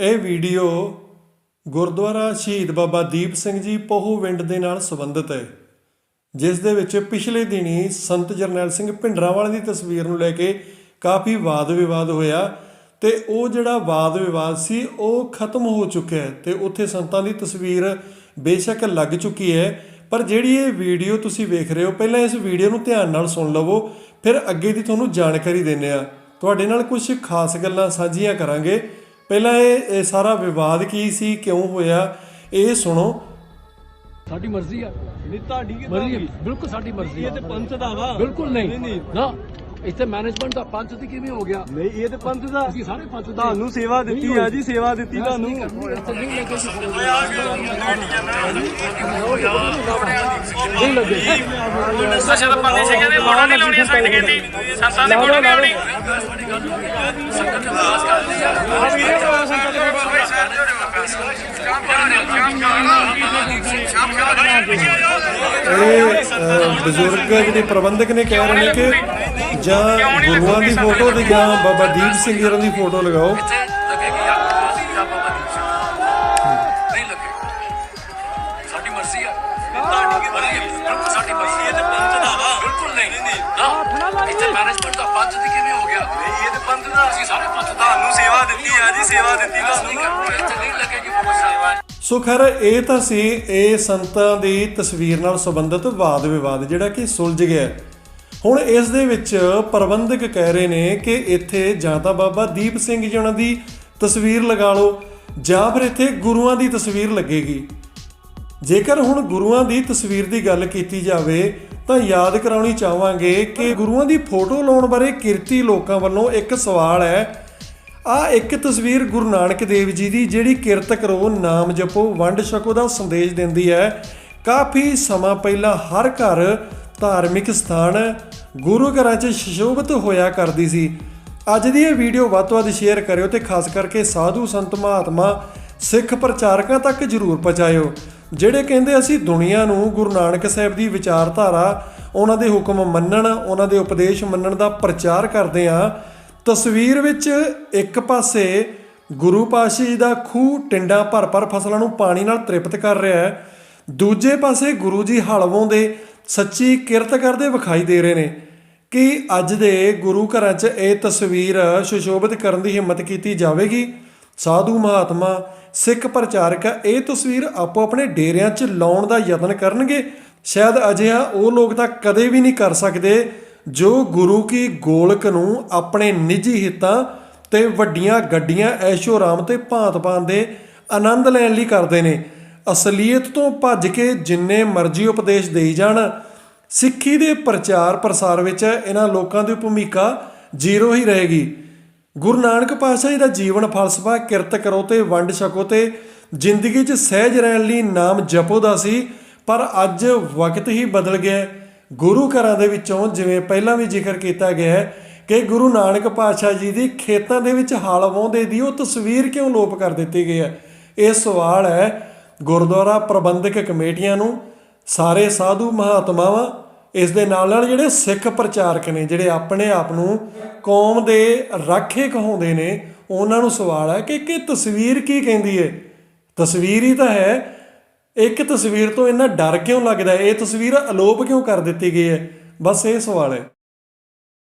ਇਹ ਵੀਡੀਓ ਗੁਰਦੁਆਰਾ ਸ਼ਹੀਦ ਬਾਬਾ ਦੀਪ ਸਿੰਘ ਜੀ ਪਹੂਵਿੰਡ ਦੇ ਨਾਲ ਸੰਬੰਧਿਤ ਹੈ, ਜਿਸ ਦੇ ਵਿੱਚ ਪਿਛਲੇ ਦਿਨੀ ਸੰਤ ਜਰਨੈਲ ਸਿੰਘ ਭਿੰਡਰਾਂਵਾਲੇ ਦੀ ਤਸਵੀਰ ਨੂੰ ਲੈ ਕੇ ਕਾਫੀ ਵਾਦ ਵਿਵਾਦ ਹੋਇਆ ਤੇ ਉਹ ਜਿਹੜਾ ਵਾਦ ਵਿਵਾਦ ਸੀ, ਉਹ ਖਤਮ ਹੋ ਚੁੱਕਿਆ ਹੈ ਤੇ ਉੱਥੇ ਸੰਤਾਂ ਦੀ ਤਸਵੀਰ ਬੇਸ਼ੱਕ ਲੱਗ ਚੁੱਕੀ ਹੈ। ਪਰ ਜਿਹੜੀ ਇਹ ਵੀਡੀਓ ਤੁਸੀਂ ਵੇਖ ਰਹੇ ਹੋ, ਪਹਿਲਾਂ ਇਸ ਵੀਡੀਓ ਨੂੰ ਧਿਆਨ ਨਾਲ ਸੁਣ ਲਵੋ, ਫਿਰ ਅੱਗੇ ਦੀ ਤੁਹਾਨੂੰ ਜਾਣਕਾਰੀ ਦਿੰਨੇ ਆ ਤੁਹਾਡੇ ਨਾਲ ਕੁਝ ਖਾਸ ਗੱਲਾਂ ਸਾਂਝੀਆਂ ਕਰਾਂਗੇ। ਪਹਿਲਾਂ ਇਹ ਸਾਰਾ ਵਿਵਾਦ ਕੀ ਸੀ ਕਿਉਂ ਹੋਇਆ ਇਹ ਸੁਣੋ ਸਾਡੀ ਮਰਜ਼ੀ ਆ ਨਹੀਂ ਤੁਹਾਡੀ ਕਿਦਾਂ ਮਰਜ਼ੀ ਆ, ਬਿਲਕੁਲ ਸਾਡੀ ਮਰਜ਼ੀ ਇਹ ਆ ਤੇ ਪੰਥ ਦਾ ਵਾ ਬਿਲਕੁਲ ਨਹੀਂ ਨਹੀਂ ਨਾ ਇੱਥੇ ਮੈਨੇਜਮੈਂਟ ਦਾ ਪੰਚ ਦੀ ਕਿਵੇਂ ਹੋ ਗਿਆ ਨਹੀਂ ਇਹ ਤੇ ਪੰਥ ਦਾ ਅਸੀਂ ਸਾਰੇ ਪੰਚ ਦੇ ਤੁਹਾਨੂੰ ਸੇਵਾ ਦਿੱਤੀ ਆ ਜੀ ਸੇਵਾ ਦਿੱਤੀ ਤੁਹਾਨੂੰ ਨਹੀਂ ਲੱਗੇ। ਪਾਉਂਦੇ ਸੀਗੇ ਨੇ ਨਹੀਂ ਦੀ ਨਹੀਂ ਇਹ ਬਜ਼ੁਰਗ ਜਿਹੜੇ ਪ੍ਰਬੰਧਕ ਨੇ ਕਹਿ ਰਹੇ ਨੇ ਕਿ ਜਾਂ ਗੁਰੂਆਂ ਦੀ ਫੋਟੋ ਤੇ ਜਾਂ ਬਾਬਾ ਦੀਪ ਸਿੰਘ ਜੀ ਦੀ ਫੋਟੋ ਲਗਾਓ। ਸਾਡੀ ਮਰਜ਼ੀ ਇਹ ਤੇ ਪੰਥ ਦਾ ਵਾ ਬਿਲਕੁਲ ਨਹੀਂ। ਨਾ ਇੱਥੇ ਮੈਨੇਜਮੈਂਟ ਦਾ ਪੰਚ ਦੀ ਕਿਵੇਂ ਹੋ ਗਿਆ? ਨਹੀਂ ਇਹ ਤੇ ਪੰਥ ਦਾ ਅਸੀਂ ਸਾਰੇ ਪੰਚ ਦਾ ਤੁਹਾਨੂੰ ਸੇਵਾ ਦਿੱਤੀ ਆ ਜੀ ਸੇਵਾ ਦਿੱਤੀ ਤੁਹਾਨੂੰ। ਇੱਥੇ ਨਹੀਂ ਲੱਗੇਗੀ ਸੇਵਾ ਸੋ ਖੈਰ ਇਹ ਤਾਂ ਸੀ ਇਹ ਸੰਤਾਂ ਦੀ ਤਸਵੀਰ ਨਾਲ ਸੰਬੰਧਿਤ ਵਾਦ ਵਿਵਾਦ ਜਿਹੜਾ ਕਿ ਸੁਲਝ ਗਿਆ। ਹੁਣ ਇਸ ਦੇ ਵਿੱਚ ਪ੍ਰਬੰਧਕ ਕਹਿ ਰਹੇ ਨੇ ਕਿ ਇੱਥੇ ਜਾਂ ਤਾਂ ਬਾਬਾ ਦੀਪ ਸਿੰਘ ਜੀ ਉਹਨਾਂ ਦੀ ਤਸਵੀਰ ਲਗਾ ਲਓ ਜਾਂ ਫਿਰ ਇੱਥੇ ਗੁਰੂਆਂ ਦੀ ਤਸਵੀਰ ਲੱਗੇਗੀ। ਜੇਕਰ ਹੁਣ ਗੁਰੂਆਂ ਦੀ ਤਸਵੀਰ ਦੀ ਗੱਲ ਕੀਤੀ ਜਾਵੇ, ਤਾਂ ਯਾਦ ਕਰਾਉਣੀ ਚਾਹਾਂਗੇ ਕਿ ਗੁਰੂਆਂ ਦੀ ਫੋਟੋ ਲਾਉਣ ਬਾਰੇ ਕਿਰਤੀ ਲੋਕਾਂ ਵੱਲੋਂ ਇੱਕ ਸਵਾਲ ਹੈ। ਆ ਇੱਕ ਤਸਵੀਰ ਗੁਰੂ ਨਾਨਕ ਦੇਵ ਜੀ ਦੀ, ਜਿਹੜੀ ਕਿਰਤ ਕਰੋ, ਨਾਮ ਜਪੋ, ਵੰਡ ਛਕੋ ਦਾ ਸੰਦੇਸ਼ ਦਿੰਦੀ ਹੈ। ਕਾਫੀ ਸਮਾਂ ਪਹਿਲਾਂ ਹਰ ਘਰ ਧਾਰਮਿਕ ਸਥਾਨ ਗੁਰੂ ਘਰਾਂ 'ਚ ਸ਼ੋਭਿਤ ਹੋਇਆ ਕਰਦੀ ਸੀ। ਅੱਜ ਦੀ ਇਹ ਵੀਡੀਓ ਵੱਧ ਤੋਂ ਵੱਧ ਸ਼ੇਅਰ ਕਰਿਓ ਤੇ ਖਾਸ ਕਰਕੇ ਸਾਧੂ ਸੰਤ ਮਹਾਤਮਾ ਸਿੱਖ ਪ੍ਰਚਾਰਕਾਂ ਤੱਕ ਜਰੂਰ ਪਹੁੰਚਾਇਓ। ਜਿਹੜੇ ਕਹਿੰਦੇ ਅਸੀਂ ਦੁਨੀਆ ਨੂੰ ਗੁਰੂ ਨਾਨਕ ਸਾਹਿਬ ਦੀ ਵਿਚਾਰਧਾਰਾ, ਉਹਨਾਂ ਦੇ ਹੁਕਮ ਮੰਨਣ, ਉਹਨਾਂ ਦੇ ਉਪਦੇਸ਼ ਮੰਨਣ ਦਾ ਪ੍ਰਚਾਰ ਕਰਦੇ ਹਾਂ, ਤਸਵੀਰ ਵਿੱਚ ਇੱਕ ਪਾਸੇ ਗੁਰੂ ਪਾਤਸ਼ਾਹ ਜੀ ਦਾ ਖੂਹ ਟਿੰਡਾਂ ਭਰ ਭਰ ਫਸਲਾਂ ਨੂੰ ਪਾਣੀ ਨਾਲ ਤ੍ਰਿਪਤ ਕਰ ਰਿਹਾ ਹੈ, ਦੂਜੇ ਪਾਸੇ ਗੁਰੂ ਜੀ ਹਲਵੋਂ ਦੇ ਸੱਚੀ ਕਿਰਤ ਕਰਦੇ ਵਿਖਾਈ ਦੇ ਰਹੇ ਨੇ ਕਿ ਅੱਜ ਦੇ ਗੁਰੂ ਘਰਾਂ 'ਚ ਇਹ ਤਸਵੀਰ ਸੁਸ਼ੋਭਿਤ ਕਰਨ ਦੀ ਹਿੰਮਤ ਕੀਤੀ ਜਾਵੇਗੀ। ਸਾਧੂ ਮਹਾਤਮਾ ਸਿੱਖ ਪ੍ਰਚਾਰਕ ਇਹ ਤਸਵੀਰ ਆਪੋ ਆਪਣੇ ਡੇਰਿਆਂ 'ਚ ਲਾਉਣ ਦਾ ਯਤਨ ਕਰਨਗੇ। ਸ਼ਾਇਦ ਅਜਿਹਾ ਉਹ ਲੋਕ ਤਾਂ ਕਦੇ ਵੀ ਨਹੀਂ ਕਰ ਸਕਦੇ ਜੋ ਗੁਰੂ ਕੀ ਗੋਲਕ ਨੂੰ ਆਪਣੇ ਨਿੱਜੀ ਹਿੱਤਾਂ ਤੇ ਵੱਡੀਆਂ ਗੱਡੀਆਂ ਐਸ਼ੋ ਆਰਾਮ ਤੇ ਭਾਂਤ-ਭਾਂਤ ਦੇ ਆਨੰਦ ਲੈਣ ਲਈ ਕਰਦੇ ਨੇ। ਅਸਲੀਅਤ ਤੋਂ ਭੱਜ ਕੇ ਜਿੰਨੇ ਮਰਜ਼ੀ ਉਪਦੇਸ਼ ਦੇਈ ਜਾਣ, ਸਿੱਖੀ ਦੇ ਪ੍ਰਚਾਰ ਪ੍ਰਸਾਰ ਵਿੱਚ ਇਹਨਾਂ ਲੋਕਾਂ ਦੀ ਭੂਮਿਕਾ ਜ਼ੀਰੋ ਹੀ ਰਹੇਗੀ। ਗੁਰੂ ਨਾਨਕ ਪਾਤਸ਼ਾਹ ਜੀ ਦਾ ਜੀਵਨ ਫਲਸਫਾ, ਕਿਰਤ ਕਰੋ ਤੇ ਵੰਡ ਛਕੋ ਤੇ ਜ਼ਿੰਦਗੀ 'ਚ ਸਹਿਜ ਰਹਿਣ ਲਈ ਨਾਮ ਜਪੋ ਦਾ ਸੀ, ਪਰ ਅੱਜ ਵਕਤ ਹੀ ਬਦਲ ਗਿਆ ਗੁਰੂ ਘਰਾਂ ਦੇ ਵਿੱਚੋਂ ਜਿਵੇਂ ਪਹਿਲਾਂ ਵੀ ਜ਼ਿਕਰ ਕੀਤਾ ਗਿਆ ਹੈ ਕਿ ਗੁਰੂ ਨਾਨਕ ਪਾਤਸ਼ਾਹ ਜੀ ਦੀ ਖੇਤਾਂ ਦੇ ਵਿੱਚ ਹਲ ਵਾਹੁੰਦੇ ਦੀ ਉਹ ਤਸਵੀਰ ਕਿਉਂ ਲੋਪ ਕਰ ਦਿੱਤੀ ਗਈ ਹੈ? ਇਹ ਸਵਾਲ ਹੈ ਗੁਰਦੁਆਰਾ ਪ੍ਰਬੰਧਕ ਕਮੇਟੀਆਂ ਨੂੰ। ਸਾਰੇ ਸਾਧੂ ਮਹਾਤਮਾਵਾਂ ਇਸ ਦੇ ਨਾਲ ਨਾਲ ਜਿਹੜੇ ਸਿੱਖ ਪ੍ਰਚਾਰਕ ਨੇ, ਜਿਹੜੇ ਆਪਣੇ ਆਪ ਨੂੰ ਕੌਮ ਦੇ ਰਾਖੇ ਕਹਾਉਂਦੇ ਨੇ, ਉਹਨਾਂ ਨੂੰ ਸਵਾਲ ਹੈ ਕਿ ਕਿ ਤਸਵੀਰ ਕੀ ਕਹਿੰਦੀ ਹੈ ਤਸਵੀਰ ਹੀ ਤਾਂ ਹੈ, ਇੱਕ ਤਸਵੀਰ ਤੋਂ ਇੰਨਾ ਡਰ ਕਿਉਂ ਲੱਗਦਾ ਹੈ ਇਹ ਤਸਵੀਰ ਅਲੋਪ ਕਿਉਂ ਕਰ ਦਿੱਤੀ ਗਈ ਹੈ ਬਸ ਇਹ ਸਵਾਲ ਹੈ।